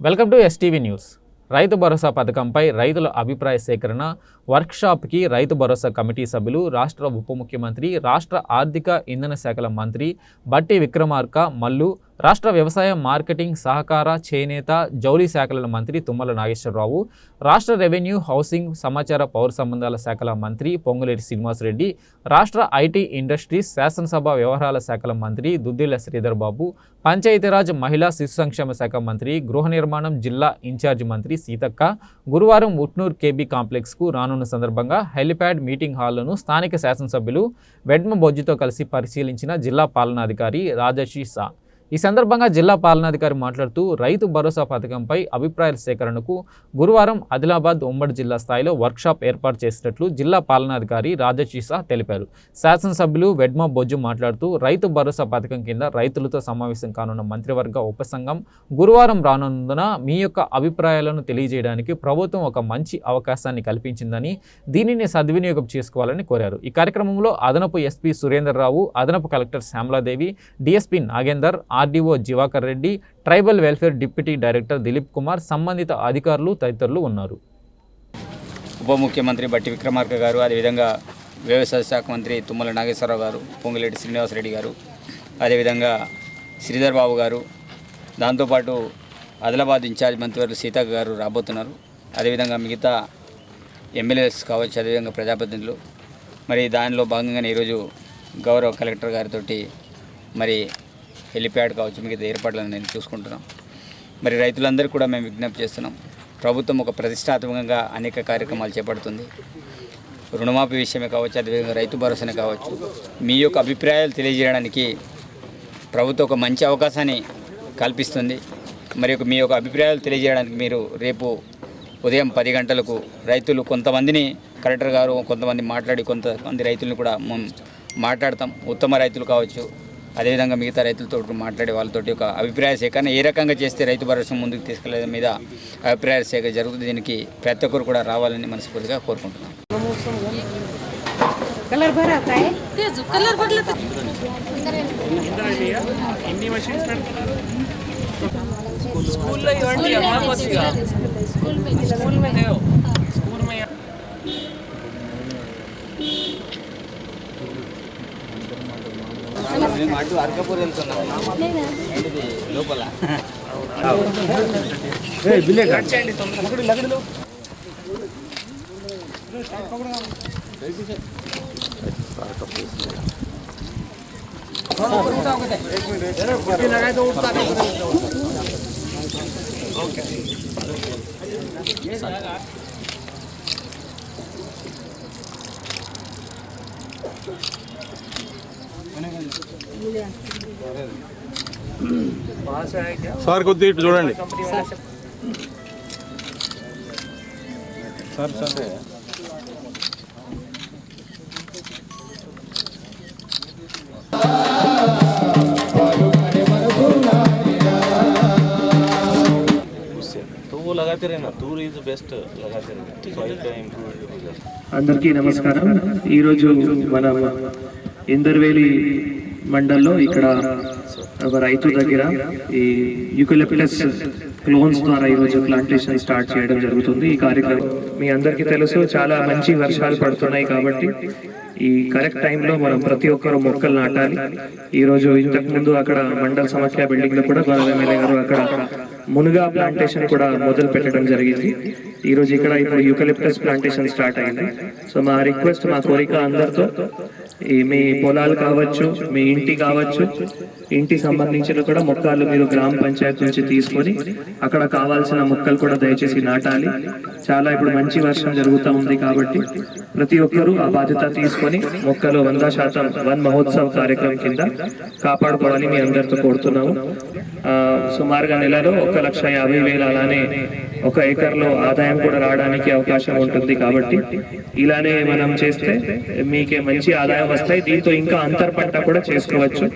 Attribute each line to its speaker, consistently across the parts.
Speaker 1: Welcome to STV news. Rythu Bharosa పథకంపై రైతుల అభిప్రాయ సేకరణ వర్క్షాప్కి రైతు భరోసా కమిటీ సభ్యులు రాష్ట్ర ఉప ముఖ్యమంత్రి రాష్ట్ర ఆర్థిక ఇంధన శాఖల మంత్రి బట్టి విక్రమార్క మల్లు రాష్ట్ర వ్యవసాయ మార్కెటింగ్ సహకార చేనేత జౌలి శాఖల మంత్రి తుమ్మల నాగేశ్వరరావు రాష్ట్ర రెవెన్యూ హౌసింగ్ సమాచార పౌర సంబంధాల శాఖల మంత్రి పొంగులేటి శ్రీనివాసరెడ్డి రాష్ట్ర ఐటీ ఇండస్ట్రీస్ శాసనసభ వ్యవహారాల శాఖల మంత్రి దుద్దిల్ల శ్రీధర్ బాబు పంచాయతీరాజ్ మహిళా శిశు సంక్షేమ శాఖ మంత్రి గృహ నిర్మాణం జిల్లా ఇన్ఛార్జ్ మంత్రి సీతక్క గురువారం ఉట్నూర్ కేబీ కాంప్లెక్స్కు రానున్న సందర్భంగా హెలిప్యాడ్ మీటింగ్ హాల్లను స్థానిక శాసనసభ్యులు వెడ్మ బొజ్జుతో కలిసి పరిశీలించిన జిల్లా పాలనాధికారి రాజశీ సా ఈ సందర్భంగా జిల్లా పాలనాధికారి మాట్లాడుతూ రైతు భరోసా పథకంపై అభిప్రాయాల సేకరణకు గురువారం ఆదిలాబాద్ ఉమ్మడి జిల్లా స్థాయిలో వర్క్షాప్ ఏర్పాటు చేసినట్లు జిల్లా పాలనాధికారి రాజచీసా తెలిపారు. శాసనసభ్యులు వెడ్మ బొజ్జు మాట్లాడుతూ రైతు భరోసా పథకం కింద రైతులతో సమావేశం కానున్న మంత్రివర్గ ఉపసంఘం గురువారం రానున్నందున మీ యొక్క అభిప్రాయాలను తెలియజేయడానికి ప్రభుత్వం ఒక మంచి అవకాశాన్ని కల్పించిందని దీనిని సద్వినియోగం చేసుకోవాలని కోరారు. ఈ కార్యక్రమంలో అదనపు ఎస్పీ సురేందర్రావు అదనపు collector Shyamaladevi DSP Nagender RDO Jivakar Reddy tribal welfare deputy director Dilip Kumar సంబంధిత అధికారులు తదితరులు ఉన్నారు.
Speaker 2: ఉప ముఖ్యమంత్రి బట్టి విక్రమార్క గారు అదేవిధంగా వ్యవసాయ శాఖ మంత్రి తుమ్మల నాగేశ్వరరావు గారు పొంగిరెడ్డి శ్రీనివాసరెడ్డి గారు అదేవిధంగా శ్రీధర్ బాబు గారు దాంతోపాటు ఆదిలాబాద్ ఇన్ఛార్జ్ మంత్రివర్గ సీతక్క గారు రాబోతున్నారు. అదేవిధంగా మిగతా ఎమ్మెల్యేస్ కావచ్చు అదేవిధంగా ప్రజాప్రతినిధులు. మరి దానిలో భాగంగానే ఈరోజు గౌరవ కలెక్టర్ గారితో మరి హెలిప్యాడ్ కావచ్చు మిగతా ఏర్పాట్లను నేను చూసుకుంటున్నాం. మరి రైతులందరికీ కూడా మేము విజ్ఞప్తి చేస్తున్నాం. ప్రభుత్వం ఒక ప్రతిష్టాత్మకంగా అనేక కార్యక్రమాలు చేపడుతుంది. రుణమాఫీ విషయమే కావచ్చు అదేవిధంగా రైతు భరోసానే కావచ్చు. మీ యొక్క అభిప్రాయాలు తెలియజేయడానికి ప్రభుత్వం ఒక మంచి అవకాశాన్ని కల్పిస్తుంది. మరి ఒక మీ యొక్క అభిప్రాయాలు తెలియజేయడానికి మీరు రేపు ఉదయం పది గంటలకు రైతులు కొంతమందిని కలెక్టర్ గారు కొంతమంది మాట్లాడి కొంతమంది రైతులను కూడా మాట్లాడతాం. ఉత్తమ రైతులు కావచ్చు అదేవిధంగా మిగతా రైతులతో మాట్లాడే వాళ్ళతోటి ఒక అభిప్రాయ సేకరణ ఏ రకంగా చేస్తే రైతు భరోసా ముందుకు తీసుకెళ్ళే మీద అభిప్రాయ సేకరణ జరుగుతుంది దీనికి ప్రతి ఒక్కరు కూడా రావాలని మనస్ఫూర్తిగా కోరుకుంటున్నాం.
Speaker 3: స్కూల్లో స్కూల్ మేము అటు అరకపూర్ వెళ్తున్నాం లోపల ఓకే Thank you.
Speaker 4: సార్ కొద్ది ఇటు చూడండి. Sir sir.
Speaker 5: అందరికీ నమస్కారం. ఈరోజు మనం ఇందర్వేలి మండల్లో ఇక్కడ ఒక రైతు దగ్గర ఈ యూకలిప్టస్ క్లోన్స్ ద్వారా ఈరోజు ప్లాంటేషన్ స్టార్ట్ చేయడం జరుగుతుంది. ఈ కార్యక్రమం మీ అందరికీ తెలుసు చాలా మంచి వర్షాలు పడుతున్నాయి కాబట్టి ఈ కరెక్ట్ టైంలో మనం ప్రతి ఒక్కరు మొక్కలు నాటాలి. ఈరోజు ఇంతకుముందు ఇంతకు ముందు అక్కడ మండల సమాఖ్య బిల్డింగ్లో కూడా గౌరవ ఎమ్మెల్యే గారు అక్కడ మునుగా ప్లాంటేషన్ కూడా మొదలు పెట్టడం జరిగింది. ఈరోజు ఇక్కడ ఇప్పుడు యూకలిప్టస్ ప్లాంటేషన్ స్టార్ట్ అయింది. సో మా రిక్వెస్ట్ మా కోరిక అందరితో మీ పొలాలు కావచ్చు మీ ఇంటి కావచ్చు ఇంటి సంబంధించిన కూడా మొక్కలు మీరు గ్రామ పంచాయతీ నుంచి తీసుకొని అక్కడ కావాల్సిన మొక్కలు కూడా దయచేసి నాటాలి. చాలా ఇప్పుడు మంచి వర్షం జరుగుతూ ఉంది కాబట్టి ప్రతి ఒక్కరూ ఆ బాధ్యత తీసుకొని మొక్కలు వంద శాతం వన్ మహోత్సవ్ కార్యక్రమం కింద కాపాడుకోవాలని మీ అందరితో కోరుతున్నాము. సుమారుగా నెలలో ఒక లక్ష యాభై వేలు అలానే ఒక ఎకర్లో ఆదాయం కూడా రావడానికి అవకాశం ఉంటుంది కాబట్టి ఇలానే మనం చేస్తే మీకే మంచి ఆదాయం వస్తాయి. దీంతో ఇంకా అంతర్ పంట కూడా చేసుకోవచ్చు.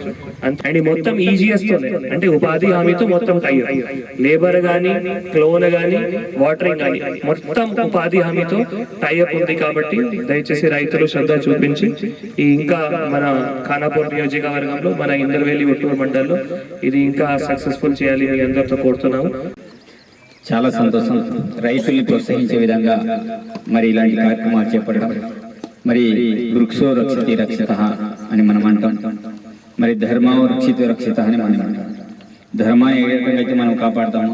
Speaker 5: అండ్ మొత్తం ఈజీఎస్ తోనే అంటే ఉపాధి హామీతో మొత్తం టైర్ లేబర్ గానీ క్లోన్ గానీ వాటరింగ్ గానీ మొత్తం ఉపాధి హామీతో టైఅప్ ఉంది కాబట్టి దయచేసి రైతులు శ్రద్ధ చూపించి ఈ ఇంకా మన ఖానాపూర్ నియోజకవర్గంలో మన ఇందర్వేలి ఒట్టూరు మండల్లో ఇది ఇంకా సక్సెస్ఫుల్ చేయాలి మీ అందరితో కోరుతున్నాము.
Speaker 2: చాలా సంతోషం. రైతుల్ని ప్రోత్సహించే విధంగా మరి ఇలాంటి కార్యక్రమాలు చేపట్టడం. మరి వృక్షో రక్షతి రక్షిత అని మనం అంటాం. మరి ధర్మ రక్షిత రక్షిత అని మనం ధర్మాన్ని ఏ రకంగా అయితే మనం కాపాడతామో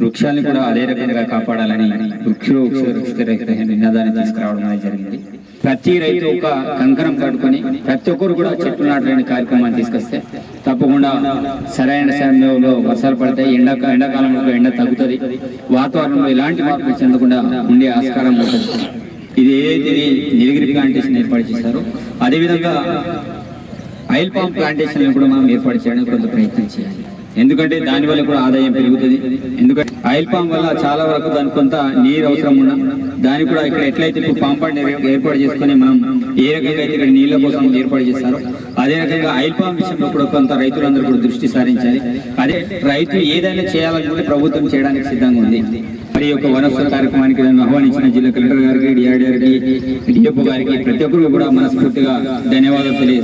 Speaker 2: వృక్షాన్ని కూడా అదే రకంగా కాపాడాలని వృక్షో నినాదాన్ని తీసుకురావడం అనేది జరిగింది. ప్రతి రైతు ఒక కంకణం కట్టుకొని ప్రతి ఒక్కరు కూడా చెట్లు నాటలేని కార్యక్రమాన్ని తీసుకొస్తే తప్పకుండా సరైన సమయంలో వర్షాలు పడతాయి ఎండా ఎండాకాలంలో ఎండ తగ్గుతుంది. వాతావరణంలో ఎలాంటి మార్పులు చెందకుండా ఉండే ఆస్కారం ఉంటుంది. ఇది ఏదైతే ఇది నీలగిరి ప్లాంటేషన్ ఏర్పాటు చేశారో. అదేవిధంగా ఆయిల్ పామ్ ప్లాంటేషన్ కూడా మనం ఏర్పాటు చేయడానికి కొంత ప్రయత్నం చేయాలి. ఎందుకంటే దాని వల్ల కూడా ఆదాయం పెరుగుతుంది. ఎందుకంటే ఆయిల్ పామ్ వల్ల చాలా వరకు దానికి కొంత నీరు అవసరం ఉన్నా దానికి కూడా ఇక్కడ ఎట్లయితే ఇప్పుడు పామ్ పాండ్ ఏర్పాటు చేసుకొని మనం ఏ రకంగా అయితే ఇక్కడ నీళ్ళ కోసం ఏర్పాటు చేస్తారో అదే రకంగా ఆయిల్ పామ్ విషయంలో కూడా కొంత రైతులందరూ కూడా దృష్టి సారించాలి. అదే రైతు ఏదైనా చేయాలనుకుంటే ప్రభుత్వం చేయడానికి సిద్ధంగా ఉంది. మరి యొక్క వనస్వ కార్యక్రమానికి నన్ను ఆహ్వానించిన జిల్లా కలెక్టర్ గారికి డిఆర్డీఆర్కి డిఎఫ్ఓ గారికి ప్రతి ఒక్కరు కూడా మనస్ఫూర్తిగా ధన్యవాదాలు తెలియజేస్తారు